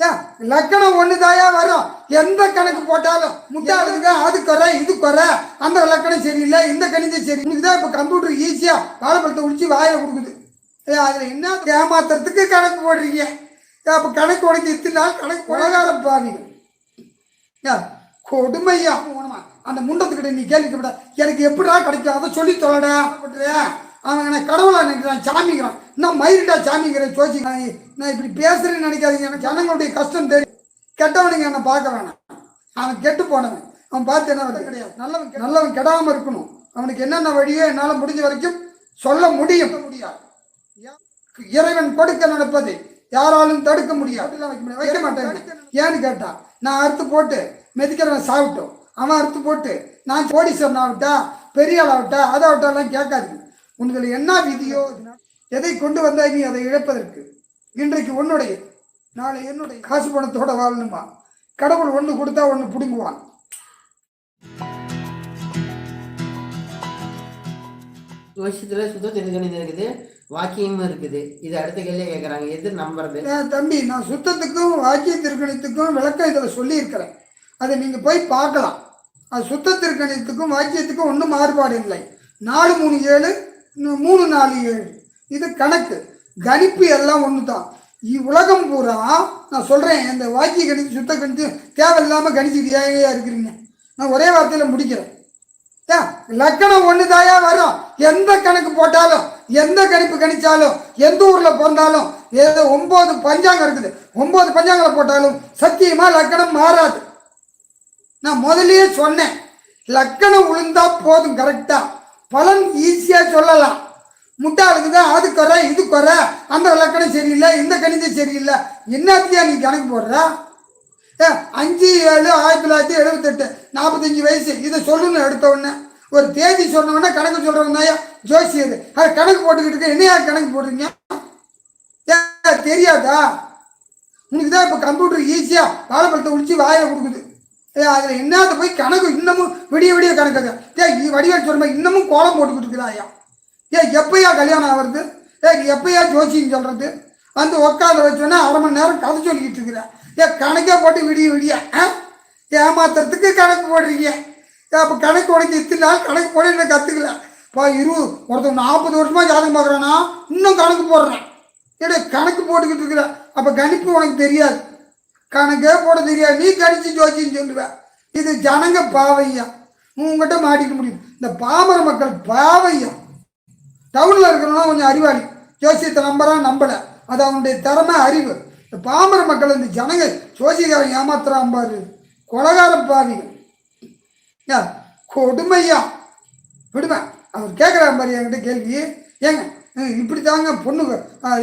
ஏன், லக்கணம் ஒண்ணுதாயா வரும்? எந்த கணக்கு போட்டாலும் முட்டாளுங்க அது குறை இது குறை. அந்த லக்கணம் சரியில்லை இந்த கணிதம் சரி. இன்னைக்கு தான் இப்போ கம்ப்யூட்டர் ஈஸியா வாழைப்பழத்தை உடிச்சு வாயில கொடுக்குது. அதுல என்ன ஏமாத்துறதுக்கு கணக்கு போடுறீங்க? அப்ப கணக்கு உனக்கு இத்தனை நாள் கணக்கு உலகார பாருங்க ஏன், கொடுமையா உனமா அந்த முண்டத்துக்கிட்ட நீ கேள்விக்கப்பட எனக்கு எப்படிடா கிடைக்கும்? அதை சொல்லி தொலைடா. அவன் என்ன கடவுளா நினைக்கிறான் சாமிங்கிறான் இன்னும் மயிருடா சாமிங்கிறேன் சோச்சி நான் இப்படி பேசுறேன்னு நினைக்காதீங்க. எனக்கு ஜனங்களுடைய கஷ்டம் தெரியும். கெட்டவனுங்க என்னை பார்க்க வேணாம். அவன் கெட்டு போனவன். அவன் பார்த்து என்ன கிடையாது. நல்லவன் நல்லவன் கெடாம இருக்கணும். அவனுக்கு என்னென்ன வழியோ என்னால் முடிஞ்ச வரைக்கும் சொல்ல முடியும். முடியாது. இறைவன் கொடுக்க நடப்பது யாராலும் தடுக்க முடியாது. வைக்க மாட்டேன். ஏன்னு கேட்டா நான் அறுத்து போட்டு மெதிக்கிறவன் சாப்பிட்டோம் அவன் அறுத்து போட்டு நான் கோடீஸ்வரன் ஆகட்டா பெரிய ஆள் ஆகட்டா அதை ஆகட்டாலாம் கேட்காது உங்களுக்கு என்ன விதியோ எதை கொண்டு வந்தாய் நீ அதை இழப்பதற்கு? இன்றைக்கு உன்னுடைய நாளை என்னுடைய காசு பணத்தோட வாழணுமா? கடவுள் ஒன்று கொடுத்தா ஒன்று பிடுங்குவான். வருஷத்துல சுத்த தெரிஞ்சு இருக்குது வாக்கியமும் இருக்குது. இது அடுத்த கேள்வியே கேட்குறாங்க எது நம்புறது? தம்பி நான் சுத்தத்துக்கும் வாக்கிய திருக்கணித்துக்கும் விளக்கம் இதில் சொல்லியிருக்கிறேன். அதை நீங்கள் போய் பார்க்கலாம். அது சுத்த திருக்கணித்துக்கும் வாக்கியத்துக்கும் ஒன்றும் மாறுபாடு இல்லை. நாலு மூணு ஏழு மூணு நாலு ஏழு. இது கணக்கு. கணிப்பு எல்லாம் ஒன்று தான் உலகம் பூரா நான் சொல்கிறேன் இந்த வாக்கிய கணித்து சுத்த கணித்து தேவையில்லாமல் கணிச்சுக்கிட்டே இருக்கிறீங்க. நான் ஒரே வார்த்தையில் முடிக்கிறேன். ஏன், லக்கணம் ஒன்று ஒண்ணுதாயா வரும்? எந்த கணக்கு போட்டாலும் எந்த கணிப்பு கணிச்சாலும் எந்த ஊரில் பிறந்தாலும் ஏதோ ஒம்பது பஞ்சாங்கம் இருக்குது. ஒம்பது பஞ்சாங்களை போட்டாலும் சத்தியமாக லக்கணம் மாறாது. நான் முதல்லயே சொன்னேன் லக்கணம் விழுந்தா போதும் கரெக்டாக பலன் ஈஸியாக சொல்லலாம். முட்டாளுக்கு தான் அது குறை இது குறை. அந்த இலக்கணம் சரியில்லை இந்த கணிதம் சரியில்லை. என்னத்தையா நீ கணக்கு போடுற? ஏ, அஞ்சு ஏழு ஆயிரத்தி தொள்ளாயிரத்தி எழுபத்தெட்டு நாற்பத்தஞ்சு வயசு. இதை சொல்லணும்னு எடுத்த உடனே ஒரு தேதி சொன்ன கணக்கு சொல்றவங்க தான் ஜோசியது அது கணக்கு போட்டுக்கிட்டு இருக்க என்னையா கணக்கு போடுறீங்க? ஏ, தெரியாதா? உனக்கு தான் இப்போ கம்ப்யூட்டர் ஈஸியாக வாழைப்பழத்தை உடிச்சு வாயை கொடுக்குது. அதில் என்னத்த போய் கணக்கு இன்னமும் விடிய விடிய கணக்கு ஏ வடிவேல் சொல்லுமா இன்னமும் கோலம் போட்டுக்கிட்டு இருக்கிறாயா ஏ எப்பயா கல்யாணம் ஆகிறது? ஏ எப்பயா ஜோசின்னு சொல்கிறது வந்து உட்காந்து வச்சோன்னா அரை மணி நேரம் கதை சொல்லிக்கிட்டு இருக்கிறேன் ஏ கணக்கே போட்டு விடிய விடிய ஆ? ஏமாத்துறதுக்கு கணக்கு போடுறீங்க. ஏ அப்போ கணக்கு உனக்கு இத்தனை கணக்கு போட என்ன கற்றுக்கல இப்போ இரு ஒருத்தவங்க நாற்பது வருஷமாக ஜாதகம் பார்க்குறேன்னா இன்னும் கணக்கு போடுறேன். ஏடா கணக்கு போட்டுக்கிட்டு இருக்கிற. அப்போ கணிப்பு உனக்கு தெரியாது. கணக்கே போட தெரியாது. நீ கடிச்சு ஜோச்சின்னு சொல்லுவேன் இது ஜனங்க பாவையா? உங்ககிட்ட மாட்டிக்க முடியும். இந்த பாமர மக்கள் பாவையா? டவுனில் இருக்கிறவங்க கொஞ்சம் அறிவாளி. ஜோசியத்தை நம்புறா நம்பல. அது அவனுடைய திறமை அறிவு. இந்த பாமர மக்கள் இந்த ஜனங்க ஜோசியக்காரன் ஏமாத்துறான் பாரு. கொலகார பாவிகள். ஏன்? கொடுமையா? விடுவேன் அவர் கேட்குறாரு மாதிரி என்கிட்ட கேள்வி. ஏங்க இப்படி தாங்க பொண்ணு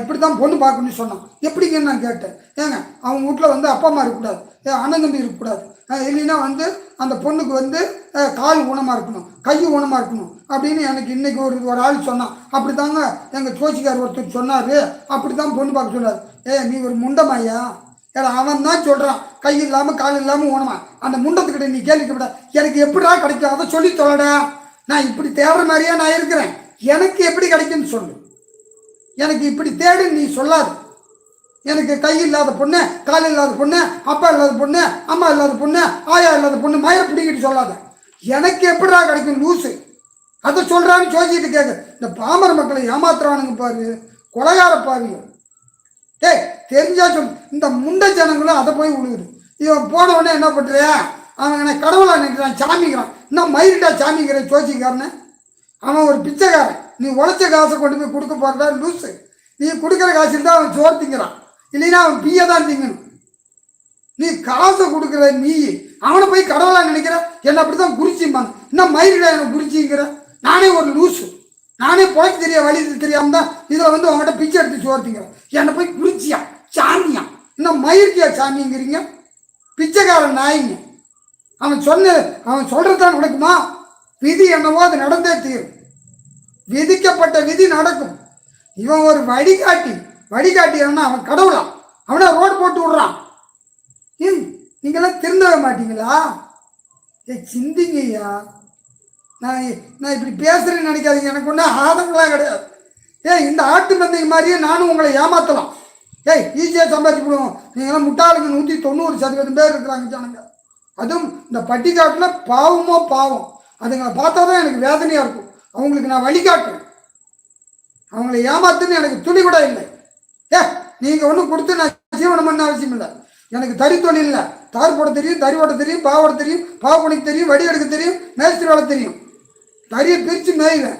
இப்படி தான் பொண்ணு பார்க்கணும்னு சொன்னான். எப்படிங்கன்னு நான் கேட்டேன். ஏங்க அவங்க வீட்டில் வந்து அப்பா அம்மா இருக்கக்கூடாது. ஏன் அண்ணன் தம்பி இருக்கக்கூடாது. இல்லைன்னா வந்து அந்த பொண்ணுக்கு வந்து கால் ஊனமாக இருக்கணும் கை ஊனமாக இருக்கணும் அப்படின்னு எனக்கு இன்றைக்கி ஒரு ஒரு ஆள் சொன்னான். அப்படி தாங்க எங்கள் ஜோசிக்கார் ஒருத்தர் சொன்னார். அப்படி தான் பொண்ணு பார்க்க சொன்னார் ஏ நீ ஒரு முண்டமாயா ஏடா அவன் தான் சொல்கிறான் கை இல்லாமல் கால் இல்லாமல் ஊனமா. அந்த முண்டத்துக்கிட்ட நீ கேள்விக்கப்பட எனக்கு எப்படிடா கிடைக்கும்? அதை சொல்லி தொலைடா நான் இப்படி தேவைற மாதிரியே நான் இருக்கிறேன். எனக்கு எப்படி கிடைக்குன்னு சொல்லு. எனக்கு இப்படி தேடு நீ சொல்லாது. எனக்கு கை இல்லாத பொண்ணு கால் இல்லாத பொண்ணு அப்பா இல்லாத பொண்ணு அம்மா இல்லாத பொண்ணு ஆயா இல்லாத பொண்ணு மய பிடிக்கிட்டு சொல்லாத. எனக்கு எப்படிடா கிடைக்கும் லூசு? அதை சொல்கிறான்னு சோசிட்டு கேட்க இந்த பாமர மக்களை ஏமாத்துறானுங்க பாரு கொலையார பாருங்க டேய் தெரிஞ்சா சொல். இந்த முண்டை ஜனங்களும் அதை போய் விழுகுது இவன் போனவொடனே என்ன பண்ணுறியா அவன் என்ன கடவுளாக நினைக்கிறான் சாமிக்கிறான் இன்னும் மயிரிட்டா சாமிக்கிறேன் சோச்சிக்காரனே அவன் ஒரு பிச்சைக்காரன். நீ உழைச்ச காசை கொண்டு போய் கொடுக்க போகிறதா லூசு. நீ கொடுக்குற காசு தான் அவன் சோறு திங்கிறான். இல்லைன்னா அவன் பிய தான் திங்கணும். நீ காசை கொடுக்குற நீ அவனை போய் கடவுளாக நினைக்கிற? என்ன அப்படித்தான் குறிச்சிம்பாங்க இன்னும் மயிரிட எனக்கு குறிச்சிங்கிற நானே ஒரு லூசு. நானே புழைக்க தெரிய வழி தெரியாம தான் இதில் வந்து உங்ககிட்ட பிச்சை எடுத்து சோறு திங்கிறேன். என்னை போய் குறிச்சியா சாமியா? இன்னும் மயிருக்கியா சாமிங்கிறீங்க? பிச்சைக்காரன் நாயிங்க. அவன் சொன்ன அவன் சொல்கிறதான் நடக்குமா விதி என்னவோ அது நடந்தே தீரும். விதிக்கப்பட்ட விதி நடக்கும். இவன் ஒரு வழிகாட்டி. வழிகாட்டி என்ன அவன் கடவுளா அவனை ரோடு போட்டு விடுறான். நீங்களாம் திருந்தவே மாட்டீங்களா? ஏ சிந்திங்கய்யா. நான் நான் இப்படி பேசுறேன்னு நினைக்காதீங்க. எனக்கு ஒன்றும் ஆதங்களாம் கிடையாது. ஏய் இந்த ஆட்டு மந்தை மாதிரியே நானும் உங்களை ஏமாத்தலாம். ஏய் ஈஸியாக சம்பாதிச்சு விடுவோம் நீங்களாம் முட்டாளுக்கு நூற்றி தொண்ணூறு சதவீதம் பேர் இருக்கிறாங்க ஜனங்க. அதுவும் இந்த பட்டிக்காட்டில் பாவமோ பாவம். அதுங்களை பார்த்தா தான் எனக்கு வேதனையாக இருக்கும். அவங்களுக்கு நான் வழிகாட்டுவேன். அவங்கள ஏமாத்துன்னு எனக்கு துளி கூட இல்லை. ஏ நீங்கள் ஒன்றும் கொடுத்து நான் ஜீவனம் பண்ண அவசியம் இல்லை. எனக்கு தறி தொழில் இல்லை. தார் போட தெரியும் தறி ஓட்ட தெரியும் பாவோட தெரியும் பாவப்பணிக்கு தெரியும் வடி எடுக்க தெரியும் மேஸ்திரி வேலை தெரியும். தறியை பிரித்து மேய்வேன்.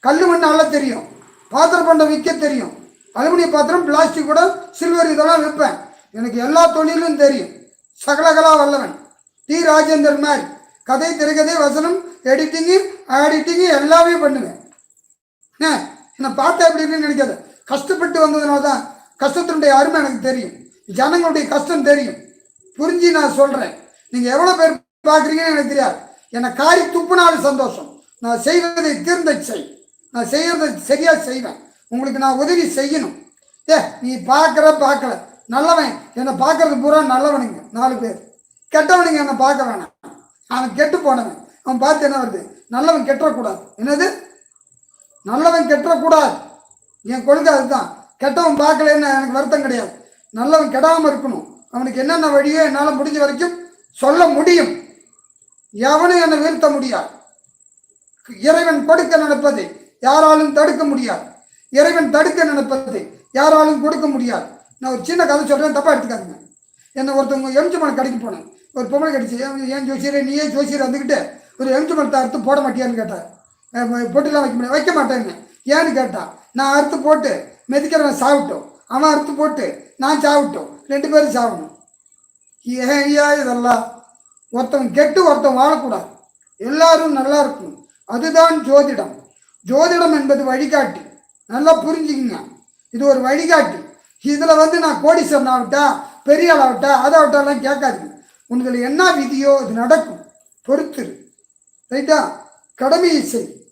கல் மண் நல்லா தெரியும். பாத்திரம் பண்டம் விற்க தெரியும். அலுமினிய பாத்திரம் பிளாஸ்டிக் கூட சில்வர் இதெல்லாம் விற்பேன். எனக்கு எல்லா தொழிலும் தெரியும். சகலகலா வல்லவன். டி. ராஜேந்தர் மாதிரி. கதை திரைக்கதை வசனம் எடிட்டிங்கு ஆடிட்டிங்கு எல்லாமே பண்ணுவேன் என்ன? என்னை பார்த்தா எப்படி இருக்குன்னு நினைக்காத. கஷ்டப்பட்டு வந்ததுனால தான் கஷ்டத்தினுடைய அருமை எனக்கு தெரியும். ஜனங்களுடைய கஷ்டம் தெரியும். புரிஞ்சு நான் சொல்கிறேன் நீங்கள் எவ்வளோ பேர் பார்க்குறீங்கன்னு எனக்கு தெரியாது. என்னை காரி துப்புனாலும் சந்தோஷம். நான் செய்வதை தீர்ந்த செய். நான் செய்யறதை சரியாக செய்வேன். உங்களுக்கு நான் உதவி செய்யணும். ஏ நீ பார்க்குற பார்க்கல. நல்லவன். என்னை பார்க்கறது பூரா நல்லவனுங்க. நாலு பேர். கெட்டவனுங்க என்னை பார்க்க வேணாம். அவன் கெட்டு போனவன் அவன் பார்த்து என்ன வருது? நல்லவன் கெட்டக்கூடாது என்னது? நல்லவன் கெட்டக்கூடாது என் கொள்கை அதுதான். கெட்டவன் பார்க்கலன்னு எனக்கு வருத்தம் கிடையாது. நல்லவன் கெடாமல் இருக்கணும். அவனுக்கு என்னென்ன வழியோ என்னால் முடிஞ்ச வரைக்கும் சொல்ல முடியும். எவனும் என்னை வீழ்த்த முடியாது. இறைவன் கொடுக்க நினைப்பது யாராலும் தடுக்க முடியாது. இறைவன் தடுக்க நினைப்பது யாராலும் கொடுக்க முடியாது. நான் ஒரு சின்ன கதை சொல்கிறேன் தப்பாக எடுத்துக்காதுங்க. என்னை ஒருத்தவங்க எம்ஜிமன் கடைக்கு போனேன் ஒரு பொம்பளை கடிச்சு ஏன் ஏன் நீ நீயே ஜோசியர் வந்துக்கிட்டு ஒரு எழுத்து எம்ஜிமனத்தை அறுத்து போட மாட்டியான்னு கேட்டார் பொட்டிலாம் பொட்டுலாம் வைக்க முடியாது. வைக்க மாட்டேன்னு ஏன்னு கேட்டான் நான் அறுத்து போட்டு மெதிக்கிறவன் சாப்பிட்டோம் அவன் அறுத்து போட்டு நான் சாப்பிட்டோம் ரெண்டு பேரும் சாப்பிடணும் ஏன் ஐயா இதெல்லாம்? ஒருத்தன் கெட்டு ஒருத்தன் வாழக்கூடாது. எல்லாரும் நல்லா இருக்கணும். அதுதான் ஜோதிடம். ஜோதிடம் என்பது வழிகாட்டி. நல்லா புரிஞ்சுக்கிங்க. இது ஒரு வழிகாட்டி. இதில் வந்து நான் கோடீஸ்வரன் ஆகட்டா பெரிய ஆள் ஆகட்டா அதாகட்டாலாம் கேட்காதுங்க. உங்களுக்கு என்ன விதியோ இது நடக்கும். பொறுத்துரு. ரைட்டா? கடமையை செய்.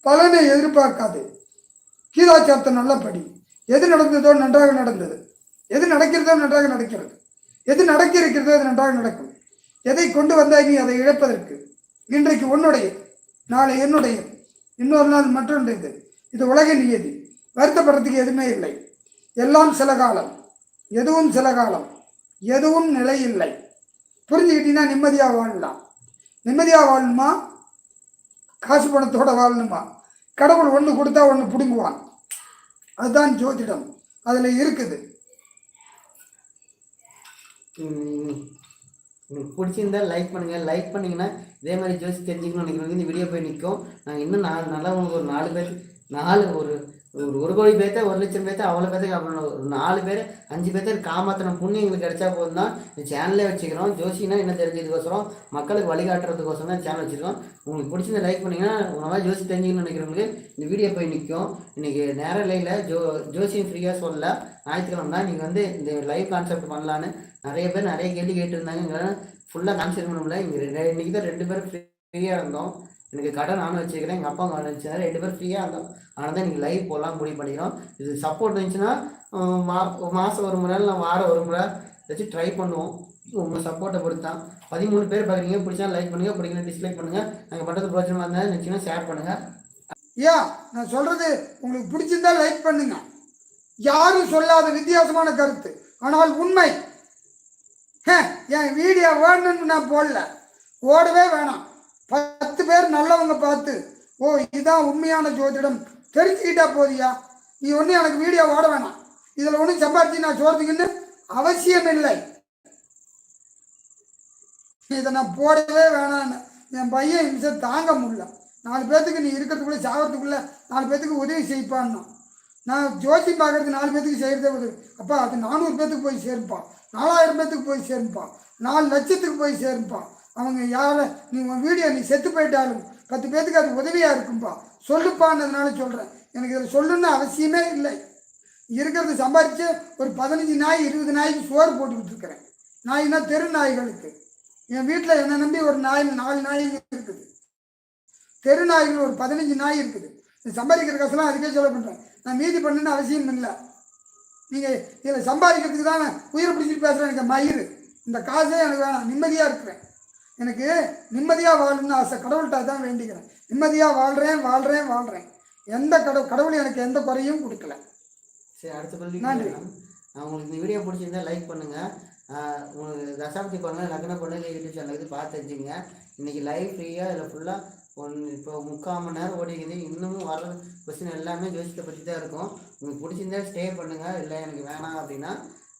பலனை எதிர்பார்க்காது. கீதாச்சாரத்தை நல்லா படி. எது நடந்ததோ நன்றாக நடந்தது. எது நடக்கிறதோ நன்றாக நடக்கிறது. எது நடக்க இருக்கிறதோ அது நன்றாக நடக்கும். எதை கொண்டு வந்தாய் நீ அதை இழப்பதற்கு? இன்றைக்கு உன்னுடைய நாளை என்னுடைய இன்னொரு நாள் மற்றொன்றது. இது உலக நியதி. வருத்தப்படுறதுக்கு எதுவுமே இல்லை. எல்லாம் சில காலம். எதுவும் சில காலம். எதுவும் நிலை இல்லை புரிஞ்சுக்கிட்டீங்கன்னா நிம்மதியாக வாழலாம் நிம்மதியாக வாழணுமா? காசு பணத்தோட வாழணுமா? கடவுள் ஒன்று கொடுத்தா ஒன்று பிடுங்குவான். அதுதான் ஜோதிடம். அதில் இருக்குது. உங்களுக்கு பிடிச்சிருந்தா லைக் பண்ணுங்க. லைக் பண்ணீங்கன்னா இதே மாதிரி ஜோசி தெரிஞ்சுக்கணும்னு நினைக்கிறவங்க இந்த வீடியோ போய் நிற்கும் நாங்கள் இன்னும் நாலு நல்லா உங்களுக்கு ஒரு நாலு பேர் நாலு ஒரு ஒரு ஒரு கோடி பேர்த்த ஒரு லட்சம் பேர்த்த அவ்வளோ பேர்த்துக்கு அப்புறம் ஒரு நாலு பேர் அஞ்சு பேர்த்த காமாத்தின புண்ணியம் எங்களுக்கு கிடைச்சா போதும் தான். இந்த சேனலே வச்சுக்கிறோம். ஜோசினா என்ன தெரிஞ்சதுக்கோசரம் மக்களுக்கு வழிகாட்டுறதுக்கோசரம் தான் சேனல் வச்சுருக்கோம் உங்களுக்கு பிடிச்சிருந்த லைக் பண்ணிங்கன்னா உணவாக ஜோசி தெரிஞ்சுக்கணும்னு நினைக்கிறவங்களுக்கு இந்த வீடியோ போய் நிற்கும் இன்றைக்கி நேரலையில் ஜோ ஜோசியும் ஃப்ரீயாக சொல்லல. ஞாயிற்றுக்கிழமை தான். நீங்கள் வந்து இந்த லைவ் கான்செப்ட் பண்ணலான்னு நிறைய பேர் நிறைய கேள்வி கேட்டுருந்தாங்க ஃபுல்லாக கான்செப்ட் பண்ண முடியல இங்கே இன்றைக்கி தான் ரெண்டு பேரும் ஃப்ரீயாக இருந்தோம். எனக்கு கடை நானும் வச்சுக்கிறேன். எங்கள் அப்பா கடை வச்சுருந்தாரு ரெண்டு பேரும் ஃப்ரீயாக இருந்தோம். ஆனால் தான் நீங்கள் லைவ் போகலாம் முடிவு பண்ணிக்கிறோம். இது சப்போர்ட் இருந்துச்சுன்னா மா மாதம் ஒரு முறை இல்லை வாரம் ஒரு முறை வச்சு ட்ரை பண்ணுவோம். உங்கள் சப்போர்ட்டை பொறுத்து தான் பதிமூணு பேர் பார்க்குறீங்க பிடிச்சா லைக் பண்ணுங்கள் பிடிக்கல டிஸ்லைக் பண்ணுங்கள் நாங்கள் பண்ணுறது பிரோஜனமாக இருந்தால் நினச்சிங்கன்னா ஷேர் பண்ணுங்கள் ஐயா நான் சொல்கிறது உங்களுக்கு பிடிச்சிருந்தா லைக் பண்ணுங்க. யாரும் சொல்லாத வித்தியாசமான கருத்து. ஆனால் உண்மை. என் வீடியோ வேணும்னு நான் போடல. ஓடவே வேணாம். பத்து பேர் நல்லவங்க பார்த்து ஓ இதுதான் உண்மையான ஜோதிடம். தெரிஞ்சுக்கிட்டா போதியா? நீ ஒன்றும் எனக்கு வீடியோ ஓட வேணாம். இதில் ஒன்றும் சம்பாதிச்சு நான் சொல்றதுக்குன்னு அவசியம் இல்லை. இதை நான் போடவே வேணான்னு என் பையன் இம்சை தாங்க முடியல. நாலு பேர்த்துக்கு நீ இருக்கிறதுக்குள்ளே சாகிறதுக்குள்ளே நாலு பேர்த்துக்கு உதவி செய்ப்பான்னா நான் ஜோசி பார்க்கறதுக்கு நாலு பேர்த்துக்கு செய்கிறதே உதவி. அப்பா அது நானூறு பேர்த்துக்கு போய் சேர்ப்பான் நாலாயிரம் பேர்த்துக்கு போய் சேர்ப்பான் நாலு லட்சத்துக்கு போய் சேர்ப்பான் அவங்க யாரை நீ உன் வீடியோ நீ செத்து போயிட்டாலும் பத்து பேத்துக்கு அது உதவியாக இருக்கும்பா. சொல்லுப்பான்னதுனால சொல்கிறேன் எனக்கு இதில் சொல்லணும்னு அவசியமே இல்லை. இருக்கிறது சம்பாரித்து ஒரு பதினஞ்சு நாய் இருபது நாய்க்கு சோறு போட்டுக்கிட்டு இருக்கிறேன் நாய்னா தெரு நாய்களுக்கு. என் வீட்டில் என்னை நம்பி ஒரு நாய் நாலு நாய் இருக்குது. தெரு நாய்கள் ஒரு பதினஞ்சு நாய் இருக்குது. இது சம்பாதிக்கிற காசுலாம் அதுக்கே செலவு பண்ணுறேன் நான் மீதி பண்ணுன்னு அவசியம் இல்லை. நீங்கள் இதில் சம்பாதிக்கிறதுக்கு தான் உயிரை பிடிச்சிட்டு பேசுகிறேன் எனக்கு மயிர். இந்த காசே எனக்கு வேணாம் நிம்மதியாக இருக்கிறேன். எனக்கு நிம்மதியாக வாழணும்னு ஆசை கடவுள்கிட்ட தான் வேண்டிக்கிறேன். நிம்மதியாக வாழ்கிறேன் வாழ்கிறேன் வாழ்கிறேன் எந்த கடவுள் கடவுள் எனக்கு எந்த குறையும் கொடுக்கல. சரி அடுத்த கேள்வி நன்றி. உங்களுக்கு இந்த வீடியோ பிடிச்சிருந்தா லைக் பண்ணுங்க. ஆஹ் உங்களுக்கு தசாப்தி பண்ண லக்ன பொண்ணு யூடியூப் சேனல் இது பார்த்து தெரிஞ்சுங்க இன்னைக்கு லைவ் ஃப்ரீயாக இதில் ஃபுல்லாக ஒன் இப்போ முக்கால் மணி நேரம் ஓடிக்குது இன்னமும் வர கொஸ்டின் எல்லாமே ஜோசியத்தை பற்றி தான் இருக்கும். உங்களுக்கு பிடிச்சிருந்தா ஸ்டே பண்ணுங்கள் இல்லை எனக்கு வேணாம் அப்படின்னா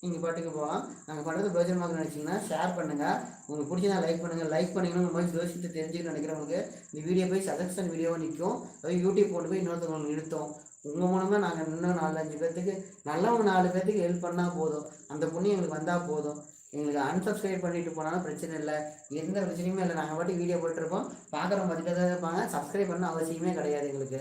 நீங்கள் பாட்டுக்கு போகலாம். நாங்கள் பண்ணுறது பிரோஜனமாக நினச்சிங்கன்னா ஷேர் பண்ணுங்கள் உங்களுக்கு பிடிச்சதா லைக் பண்ணுங்கள் லைக் பண்ணிங்கன்னா இந்த மாதிரி ஜோசியத்தை தெரிஞ்சுக்கணும்னு நினைக்கிறவங்களுக்கு இந்த வீடியோ போய் சஜஷன் வீடியோவாக நிற்கும் அது யூடியூப் போட்டு போய் இன்னொருத்தவங்களுக்கு நிறுத்தும் உங்கள் மூலமாக நாங்கள் இன்னும் நாலு அஞ்சு பேர்த்துக்கு நல்லவங்க நாலு பேர்த்துக்கு ஹெல்ப் பண்ணால் போதும். அந்த பொண்ணு எங்களுக்கு வந்தால் போதும். எங்களுக்கு அன்சப்ஸ்கிரைப் பண்ணிட்டு போனாலும் பிரச்சனை இல்லை. எந்த பிரச்சனையுமே இல்லை. நாங்கள் பாட்டி வீடியோ போட்டிருப்போம் பார்க்குறவங்க பார்த்துட்டு தான் இருப்பாங்க. சப்ஸ்கிரைப் பண்ண அவசியமே கிடையாது எங்களுக்கு.